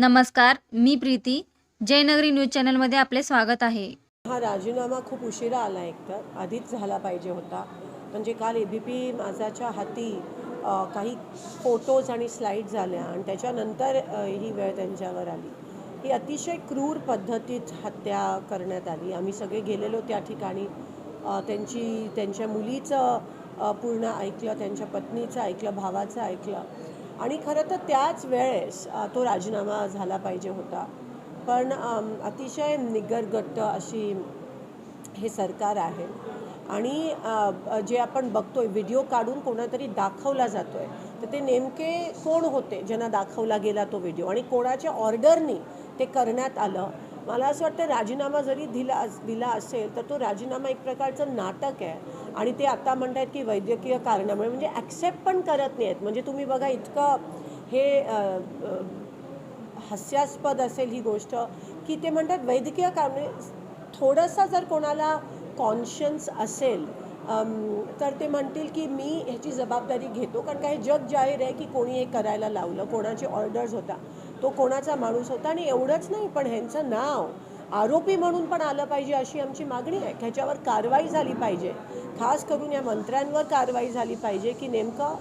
नमस्कार मी प्रीती. जयनगरी न्यूज चॅनलमध्ये आपले स्वागत आहे. हा राजीनामा खूप उशिरा आला एकतर. आधीच झाला पाहिजे होता. म्हणजे काल ए बी पी माझाच्या हाती काही फोटोज आणि स्लाईड झाल्या आणि त्याच्यानंतर ही वेळ त्यांच्यावर आली. ही अतिशय क्रूर पद्धतीत हत्या करण्यात आली. आम्ही सगळे गेलेलो त्या ठिकाणी. त्यांची त्यांच्या मुलीचं पूर्ण ऐकलं त्यांच्या पत्नीचं ऐकलं भावाचं ऐकलं. आणि खरं तर त्याच वेळेस तो राजीनामा झाला पाहिजे होता. पण अतिशय निगरगट्ट अशी हे सरकार आहे. आणि जे आपण बघतोय व्हिडिओ काढून कोणातरी दाखवला जातोय तर ते नेमके कोण होते? ज्यांना दाखवला गेला तो व्हिडिओ. आणि कोणाच्या ऑर्डरनी ते करण्यात आलं? मला असं वाटतं राजीनामा जरी दिला दिला असेल तर तो राजीनामा एक प्रकारचं नाटक आहे. आणि ते आता म्हणतात की वैद्यकीय कारणामुळे म्हणजे ॲक्सेप्ट पण करत नाही आहेत म्हणजे तुम्ही बघा इतकं हे हास्यास्पद असेल ही गोष्ट की ते म्हणतात वैद्यकीय कारणे थोडंसं जर कोणाला कॉन्शियन्स असेल तर ते म्हणतील की मी ह्याची जबाबदारी घेतो कारण काय जग जाहीर आहे की कोणी हे करायला लावलं कोणाचे ऑर्डर्स होता. तो कोणाचा माणूस होता आणि एवढंच नाही पण ह्यांचं नाव. आरोपी म्हणून पण आलं पाहिजे अशी आमची मागणी आहे. ह्याच्यावर कारवाई झाली पाहिजे. खास करून या मंत्र्यांवर कारवाई झाली पाहिजे की नेमकं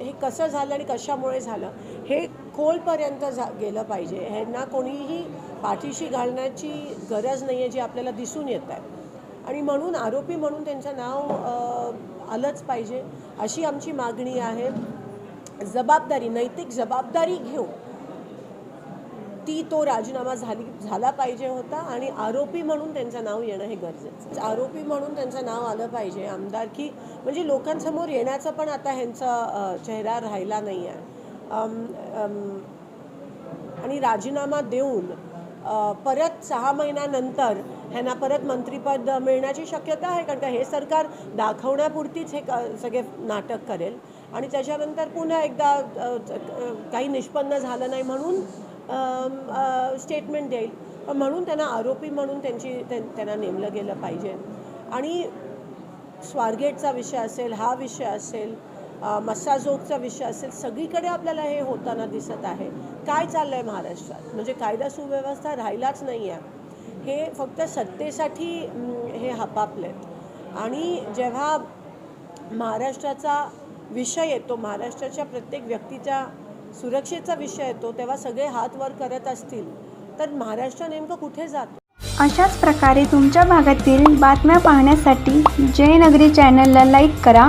हे कसं झालं आणि कशामुळे झालं. हे खोलपर्यंत जा गेलं पाहिजे. ह्यांना कोणीही पाठीशी घालण्याची गरज नाही आहे जी आपल्याला दिसून येत आहे. आणि म्हणून आरोपी म्हणून त्यांचं नाव आलंच पाहिजे अशी आमची मागणी आहे. जबाबदारी नैतिक जबाबदारी घेऊन ती तो राजीनामा झाली झाला पाहिजे होता आणि आरोपी म्हणून त्यांचं नाव येणं हे गरजेचं आरोपी म्हणून त्यांचं नाव आलं पाहिजे. आमदारकी म्हणजे लोकांसमोर येण्याचा पण आता ह्यांचा चेहरा राहिला नाही आहे आणि राजीनामा देऊन परत सहा महिन्यानंतर ह्यांना परत मंत्रिपद मिळण्याची शक्यता आहे कारण का हे सरकार दाखवण्यापुरतीच हे क सगळे नाटक करेल. आणि त्याच्यानंतर पुन्हा एकदा काही निष्पन्न झालं नाही म्हणून स्टेटमेंट देईल. पण म्हणून त्यांना आरोपी म्हणून त्यांची त्यांना नेमलं गेलं पाहिजे. आणि स्वारगेटचा विषय असेल हा विषय असेल मस्साजोगचा विषय असेल सगळीकडे आपल्याला हे होताना दिसत आहे. काय चाललं आहे महाराष्ट्रात? म्हणजे कायदा सुव्यवस्था राहिलाच नाही आहे हे फक्त सत्तेसाठी हे हपापलेत. आणि जेव्हा महाराष्ट्राचा विषय येतो महाराष्ट्राच्या प्रत्येक व्यक्तीच्या सुरक्षेचा विषय येतो तेव्हा सगळे हात वर करत असतील तर महाराष्ट्र नेमकं कुठे जातं? अशाच प्रकारे तुमच्या भागातील बातम्या पाहण्यासाठी जयनगरी चॅनलला लाईक करा.